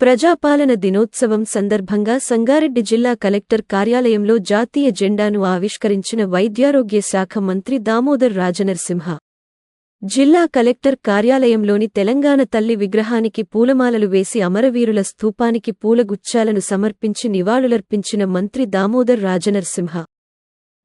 ప్రజాపాలన దినోత్సవం సందర్భంగా సంగారెడ్డి జిల్లా కలెక్టర్ కార్యాలయంలో జాతీయ జెండాను ఆవిష్కరించిన వైద్యారోగ్య శాఖ మంత్రి దామోదర్ రాజనరసింహ. జిల్లా కలెక్టర్ కార్యాలయంలోని తెలంగాణ తల్లి విగ్రహానికి పూలమాలలు వేసి అమరవీరుల స్థూపానికి పూలగుచ్చాలను సమర్పించి నివాళులర్పించిన మంత్రి దామోదర్ రాజనరసింహ.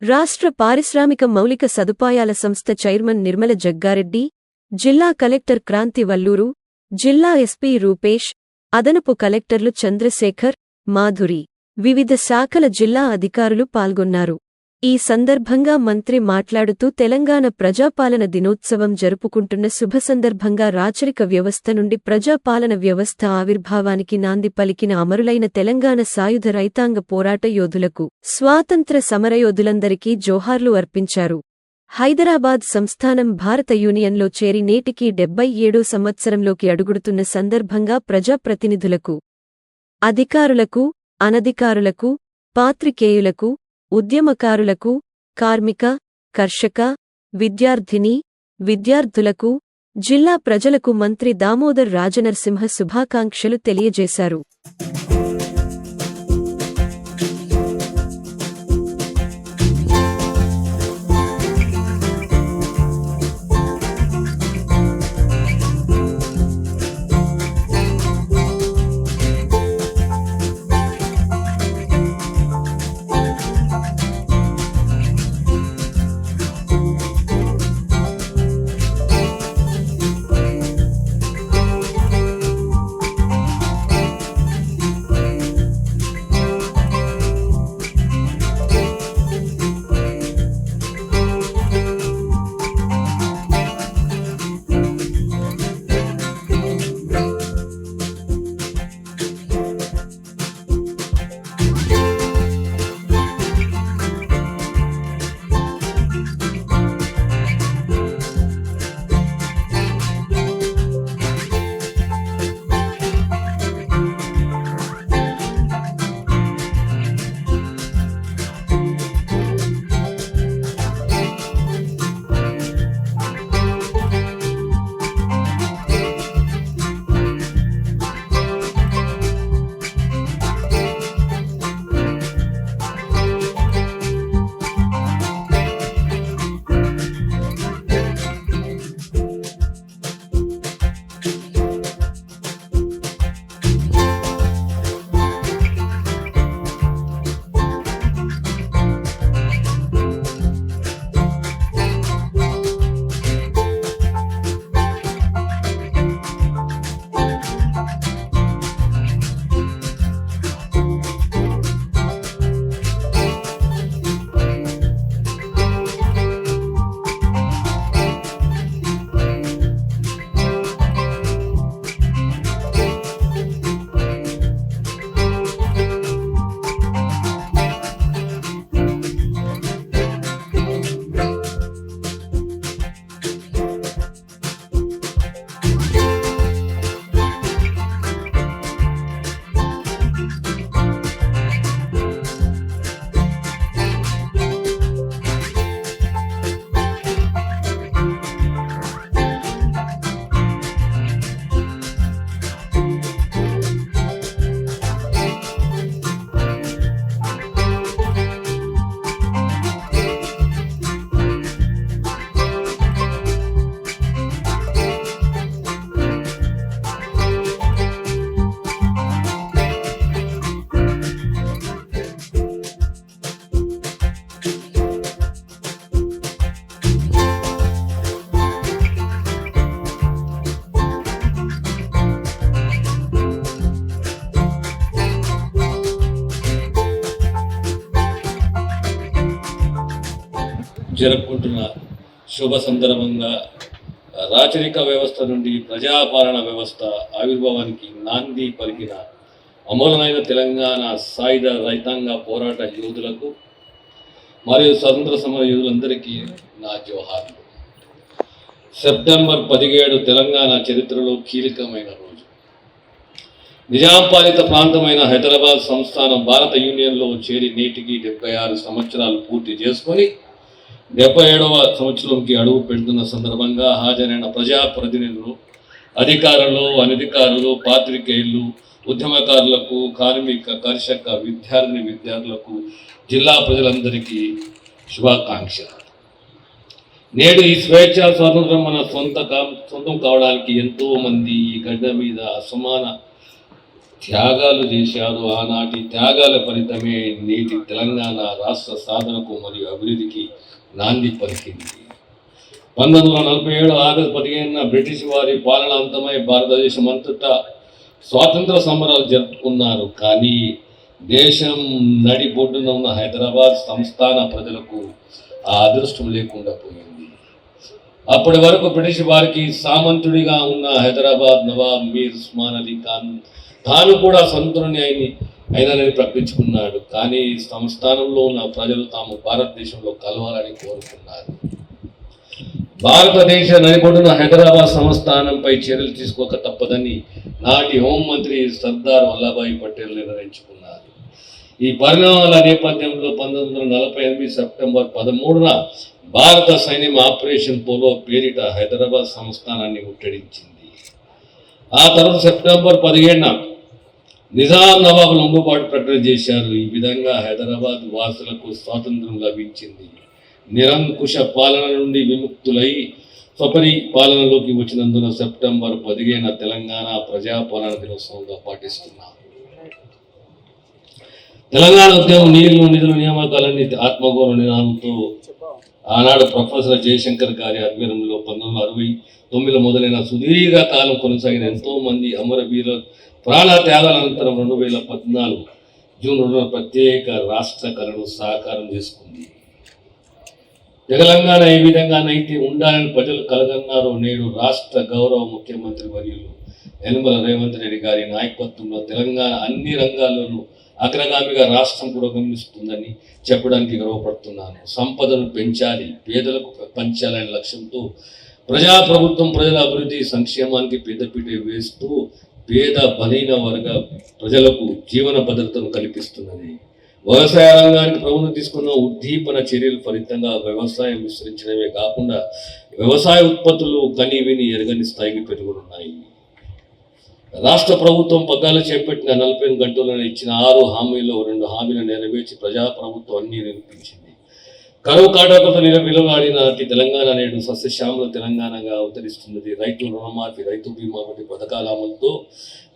రాష్ట్ర పారిశ్రామిక మౌలిక సదుపాయాల సంస్థ చైర్మన్ నిర్మల జగ్గారెడ్డి జిల్లా కలెక్టర్ క్రాంతి వల్లూరు జిల్లా ఎస్పీ రూపేష్ అదనపు కలెక్టర్లు చంద్రశేఖర్ మాధురి వివిధ శాఖల జిల్లా అధికారులు పాల్గొన్నారు. ఈ సందర్భంగా మంత్రి మాట్లాడుతూ తెలంగాణ ప్రజాపాలన దినోత్సవం జరుపుకుంటున్న శుభ సందర్భంగా రాచరిక వ్యవస్థ నుండి ప్రజాపాలన వ్యవస్థ ఆవిర్భావానికి నాంది పలికిన అమరులైన తెలంగాణ సాయుధ రైతాంగ పోరాట యోధులకు స్వాతంత్ర సమరయోధులందరికీ జోహార్లు అర్పించారు. హైదరాబాద్ సంస్థానం భారత యూనియన్లో చేరి నేటికి డెబ్బై ఏడో సంవత్సరంలోకి అడుగుడుతున్న సందర్భంగా ప్రజాప్రతినిధులకు అధికారులకు అనధికారులకు పాత్రికేయులకు ఉద్యమకారులకు కార్మిక కర్షక విద్యార్థిని విద్యార్థులకు జిల్లా ప్రజలకు మంత్రి దామోదర్ రాజనరసింహ శుభాకాంక్షలు తెలియజేశారు. జరుపుకుంటున్న శుభ సందర్భంగా రాచరిక వ్యవస్థ నుండి ప్రజాపాలన వ్యవస్థ ఆవిర్భావానికి నాంది పలికిన అమూలమైన తెలంగాణ సాయుధ రైతాంగ పోరాట యోధులకు మరియు స్వతంత్ర సమర యోధులందరికీ నా జోహార్లు. సెప్టెంబర్ పదిహేడు తెలంగాణ చరిత్రలో కీలకమైన రోజు. నిజాం పాలిత ప్రాంతమైన హైదరాబాద్ సంస్థానం భారత యూనియన్లో చేరి నేటికి డెబ్బై ఆరు సంవత్సరాలు పూర్తి చేసుకొని డెబ్బై ఏడవ సంవత్సరంకి అడుగు పెడుతున్న సందర్భంగా హాజరైన ప్రజాప్రతినిధులు అధికారులు అనధికారులు పాత్రికేయులు ఉద్యమకారులకు కార్మిక కర్షక విద్యార్థిని విద్యార్థులకు జిల్లా ప్రజలందరికీ శుభాకాంక్షలు. నేడు ఈ స్వేచ్ఛ స్వాతంత్రం మన సొంత కా- సొంతం కావడానికి ఎంతో మంది ఈ గడ్డ మీద అసమాన త్యాగాలు చేశారు. ఆనాటి త్యాగాల ఫలితమే నేటి తెలంగాణ రాష్ట్ర సాధనకు మరియు అభివృద్ధికి నాంది పలికింది. పంతొమ్మిది వందల నలభై ఏడు ఆగస్టు పదిహేనున బ్రిటిష్ వారి పాలన అంతమై భారతదేశం అంతటా స్వాతంత్ర సంబరాలు జరుపుకున్నారు. కానీ దేశం నడిబొడ్డున ఉన్న హైదరాబాద్ సంస్థాన ప్రజలకు ఆ అదృష్టం లేకుండా పోయింది. అప్పటి వరకు బ్రిటిష్ వారికి సామంతుడిగా ఉన్న హైదరాబాద్ నవాబ్ మీర్ ఉస్మాన్ అలీ ఖాన్ తాను కూడా సంతుని అయిన అయినని ప్రకటించుకున్నాడు. కానీ సంస్థానంలో ఉన్న ప్రజలు తాము భారతదేశంలో కలవాలని కోరుకున్నారు. భారతదేశ నడిబొడ్డున హైదరాబాద్ సంస్థానంపై చర్యలు తీసుకోక తప్పదని నాటి హోంమంత్రి సర్దార్ వల్లభాయ్ పటేల్ నిర్ణయించుకున్నారు. ఈ పరిణామాల నేపథ్యంలో పంతొమ్మిది వందల నలభై ఎనిమిది సెప్టెంబర్ పదమూడున భారత సైన్యం ఆపరేషన్ పోలో పేరిట హైదరాబాద్ సంస్థానాన్ని ముట్టడించింది. ఆ తర్వాత సెప్టెంబర్ పదిహేడున నిజాం నవాబు అందుబాటు ప్రకటన చేశారు. ఈ విధంగా హైదరాబాద్ వాసులకు స్వాతంత్రం లభించింది. నిరంకుశ పాలన నుండి విముక్తులై స్వపరి పాలనలోకి వచ్చినందున సెప్టెంబర్ పదిహేన తెలంగాణ ప్రజాపాలన దినోత్సవంగా పాటిస్తున్నాం తెలంగాణ ఉద్యమం నీళ్ళు నిధుల నియామకాలన్నీ ఆత్మగౌరవ నినాదంతో ఆనాడు ప్రొఫెసర్ జయశంకర్ గారి ఆధ్వర్యంలో పంతొమ్మిది వందల అరవై తొమ్మిదిలో మొదలైన సుదీర్ఘ కాలం కొనసాగిన ఎంతో మంది అమరవీర ప్రాణ త్యాగాల అనంతరం రెండు వేల పద్నాలుగు జూన్ రెండున ప్రత్యేక రాష్ట్ర కళను సాకారం చేసుకుంది. తెలంగాణ ఏ విధంగానైతే ఉండాలని ప్రజలు కలగన్నారో నేడు రాష్ట్ర గౌరవ ముఖ్యమంత్రి వర్యులు యనమల రేవంత్ రెడ్డి గారి నాయకత్వంలో తెలంగాణ అన్ని రంగాల్లోనూ అగ్రగామిగా రాష్ట్రం పురోగమిస్తుందని చెప్పడానికి గర్వపడుతున్నాను. సంపదను పెంచాలి పేదలకు పంచాలనే లక్ష్యంతో ప్రజాప్రభుత్వం ప్రజల అభివృద్ధి సంక్షేమానికి పెద్దపీట వేస్తూ పేద బలైన వర్గ ప్రజలకు జీవన భద్రతను కల్పిస్తున్నది. వ్యవసాయ రంగానికి ప్రభుత్వం తీసుకున్న ఉద్దీపన చర్యలు ఫలితంగా వ్యవసాయం విస్తరించడమే కాకుండా వ్యవసాయ ఉత్పత్తులు కని విని ఎరగని స్థాయికి పెరుగుతున్నాయి రాష్ట్ర ప్రభుత్వం పగ్గాలు చేపట్టిన నలభై ఎనిమిది గంటలను ఇచ్చిన ఆరు హామీల్లో రెండు హామీలు నెరవేర్చి ప్రజాప్రభుత్వం అన్ని నిరూపించింది. కరువు కాటాకులతో నిలవిలవాడిన నాటి తెలంగాణ నేడు సస్యశ్యామల తెలంగాణగా అవతరిస్తున్నది. రైతు రుణమాఫీ రైతు బీమా వంటి పథకాల అమలుతో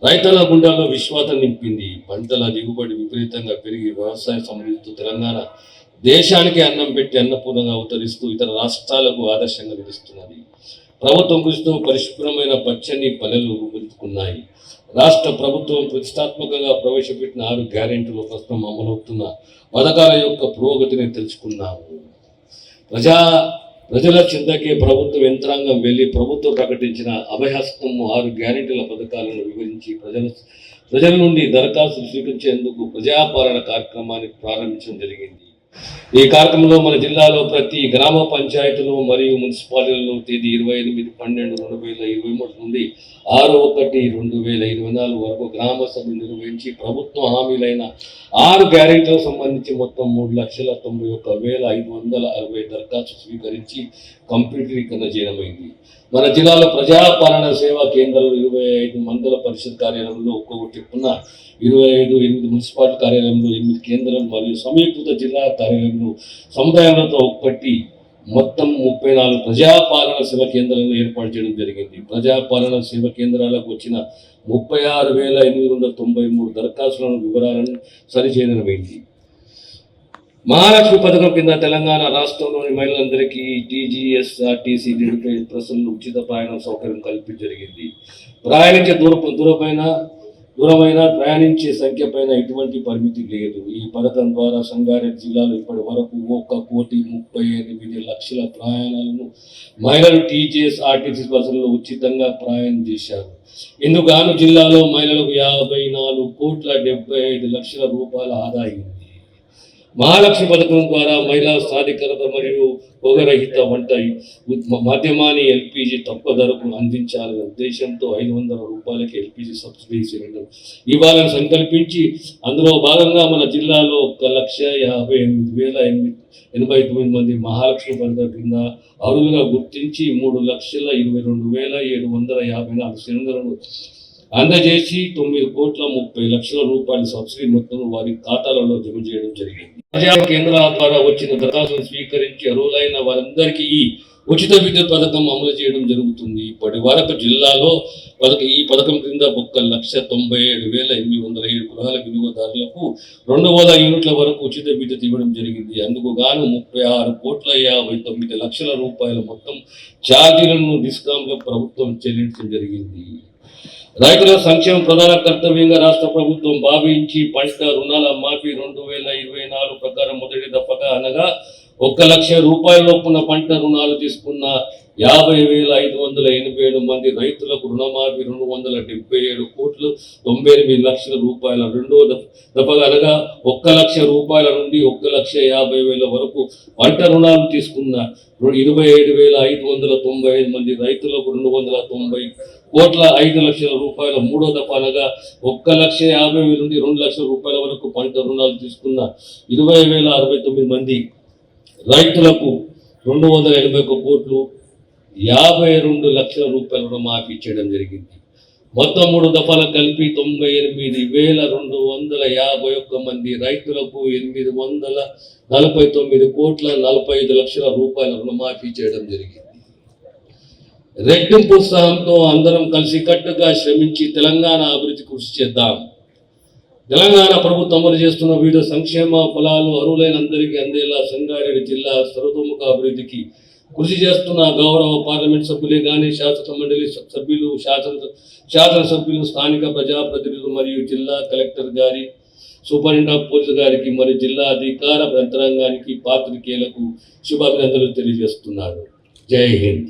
రైతుల గుండాల్లో విశ్వాసం నింపింది. పంటల దిగుబడి విపరీతంగా పెరిగి వ్యవసాయ సమృద్ధితో తెలంగాణ దేశానికి అన్నం పెట్టి అన్నపూర్ణంగా అవతరిస్తూ ఇతర రాష్ట్రాలకు ఆదర్శంగా నిలుస్తున్నది. ప్రభుత్వం కృషితో పరిశుభ్రమైన పచ్చని పల్లెలు రూపుదిద్దుకున్నాయి. రాష్ట్ర ప్రభుత్వం ప్రతిష్టాత్మకంగా ప్రవేశపెట్టిన ఆరు గ్యారెంటీలు ప్రస్తుతం అమలవుతున్న పథకాల యొక్క పురోగతిని తెలుసుకున్నాము. ప్రజా ప్రజల చింతకే ప్రభుత్వ యంత్రాంగం వెళ్ళి ప్రభుత్వం ప్రకటించిన అభయహస్తం ఆరు గ్యారెంటీల పథకాలను వివరించి ప్రజల ప్రజల నుండి దరఖాస్తులు స్వీకరించేందుకు ప్రజాపాలన కార్యక్రమాన్ని ప్రారంభించడం జరిగింది. ఈ కార్యక్రమంలో మన జిల్లాలో ప్రతి గ్రామ పంచాయతీలు మరియు మున్సిపాలిటీలలో తేదీ ఇరవై ఎనిమిది పన్నెండు రెండు వేల ఇరవై మూడు నుండి ఆరు ఒకటి రెండు వేల ఇరవై నాలుగు వరకు గ్రామ సభలు నిర్వహించి ప్రభుత్వ హామీలైన ఆరు గ్యారెంటీలకు సంబంధించి మొత్తం మూడు లక్షల తొంభై ఒక్క వేల ఐదు వందల అరవై దరఖాస్తు స్వీకరించి కంప్యూటరీకరణ చేయడమైంది. మన జిల్లాలో ప్రజాపాలన సేవా కేంద్రాలు ఇరవై ఐదు మండల పరిషత్ కార్యాలయంలో ఒక్కొక్కటి చెప్పున ఇరవై ఐదు ఎనిమిది మున్సిపాలిటీ కార్యాలయంలో ఎనిమిది కేంద్రాలు మరియు సమీకృత జిల్లా కార్యాలయంలో సముదాయాలతో ఒక్కటి మొత్తం ముప్పై నాలుగు ప్రజాపాలన సేవ కేంద్రాలను ఏర్పాటు చేయడం జరిగింది. ప్రజాపాలన సేవ కేంద్రాలకు వచ్చిన ముప్పై ఆరు వేల ఎనిమిది వందల తొంభై మూడు దరఖాస్తులను వివరాలను సరిచేయడమైంది మహాలక్ష్మి పథకం కింద తెలంగాణ రాష్ట్రంలోని మహిళలందరికీ టీజీఎస్ఆర్టీసీ నిరుపే బస్సులు ఉచిత ప్రయాణం సౌకర్యం కల్పించ జరిగింది ప్రయాణించే దూర దూరమైన దూరమైన ప్రయాణించే సంఖ్య పైన ఎటువంటి పరిమితి లేదు. ఈ పథకం ద్వారా సంగారెడ్డి జిల్లాలో ఇప్పటి వరకు ఒక కోటి ముప్పై ఎనిమిది లక్షల ప్రయాణాలను మహిళలు టీజీఎస్ ఆర్టీసీ బస్సుల్లో ఉచితంగా ప్రయాణం చేశారు. ఇందుకు గాను జిల్లాలో మహిళలకు యాభై నాలుగు కోట్ల డెబ్బై ఐదు లక్షల రూపాయల ఆదాయం. మహాలక్ష్మి పథకం ద్వారా మహిళా సాధికారత మరియు పొగరహిత వంట మాధ్యమాన్ని ఎల్పిజి తక్కువ ధరకు అందించాలనే ఉద్దేశంతో ఐదు వందల రూపాయలకి ఎల్పిజి సబ్సిడీ సిలిండర్ ఇవ్వాలని సంకల్పించి అందులో భాగంగా మన జిల్లాలో ఒక లక్ష యాభై ఎనిమిది వేల ఎనిమిది ఎనభై తొమ్మిది మంది మహాలక్ష్మి పథకం కింద అర్హులుగా గుర్తించి మూడు లక్షల ఇరవై రెండు వేల ఏడు వందల యాభై నాలుగు సిలిండర్లను అందజేసి తొమ్మిది కోట్ల ముప్పై లక్షల రూపాయల సబ్సిడీ మొత్తం వారి ఖాతాలలో జమ చేయడం జరిగింది. ప్రజా కేంద్రాల ద్వారా వచ్చిన దరఖాస్తులను స్వీకరించి అర్హులైన వారందరికీ ఈ ఉచిత విద్యుత్ పథకం అమలు చేయడం జరుగుతుంది. ఇప్పటి వరకు జిల్లాలో పథక ఈ పథకం క్రింద ఒక్క లక్ష తొంభై ఏడు వేల ఎనిమిది వందల ఏడు గృహాల వినియోగదారులకు రెండు వేల యూనిట్ల వరకు ఉచిత విద్యుత్ ఇవ్వడం జరిగింది. అందుకు గాను ముప్పై ఆరు కోట్ల యాభై తొమ్మిది లక్షల రూపాయల మొత్తం ఛార్జీలను డిస్కాంల ప్రభుత్వం చెల్లించడం జరిగింది. రైతుల సంక్షేమ ప్రధాన కర్తవ్యంగా రాష్ట్ర ప్రభుత్వం భావించి పంట రుణాల మాఫీ రెండు వేల ఇరవై ప్రకారం మొదటి దఫగా అనగా ఒక లక్ష రూపాయల లోపున పంట రుణాలు తీసుకున్న యాభై వేల ఐదు వందల ఎనభై ఏడు మంది రైతులకు రుణమాఫీ రెండు వందల డెబ్బై ఏడు కోట్లు తొంభై ఎనిమిది లక్షల రూపాయల రెండో దఫగా అనగా ఒక్క లక్ష రూపాయల నుండి ఒక్క లక్ష యాభై వేల వరకు పంట రుణాలు తీసుకున్న ఇరవై ఏడు వేల ఐదు వందల తొంభై ఐదు మంది రైతులకు రెండు వందల తొంభై కోట్ల ఐదు లక్షల రూపాయల మూడో దఫాలుగా ఒక్క లక్ష యాభై వేల నుండి రెండు లక్షల రూపాయల వరకు పంట రుణాలు తీసుకున్న ఇరవై వేల అరవై తొమ్మిది మంది రైతులకు రెండు వందల ఎనభై ఒక్క కోట్లు యాభై రెండు లక్షల రూపాయల రుణమాఫీ చేయడం జరిగింది. మొత్తం మూడు దఫాలు కలిపి తొంభై ఎనిమిది వేల రెండు వందల యాభై ఒక్క మంది రైతులకు ఎనిమిది వందల నలభై తొమ్మిది కోట్ల నలభై ఐదు లక్షల రూపాయల రుణమాఫీ చేయడం జరిగింది. రెట్టింపు ఉత్సాహంతో అందరం కలిసి కట్టుగా శ్రమించి తెలంగాణ అభివృద్ధి కృషి చేద్దాం. తెలంగాణ ప్రభుత్వం అమలు చేస్తున్న వివిధ సంక్షేమ ఫలాలు అర్హులైన అందరికీ అందేలా సంగారెడ్డి జిల్లా సర్వతోముఖ అభివృద్ధికి కృషి చేస్తున్న గౌరవ పార్లమెంట్ సభ్యులే కానీ శాసన మండలి సభ్యులు శాసన శాసనసభ్యులు స్థానిక ప్రజాప్రతినిధులు మరియు జిల్లా కలెక్టర్ గారి సూపరింటెండెంట్ ఆఫ్ పోలీసు గారికి మరియు జిల్లా అధికార యంత్రాంగానికి పాత్రికేయులకు శుభాభినందనలు తెలియజేస్తున్నారు జై హింద్.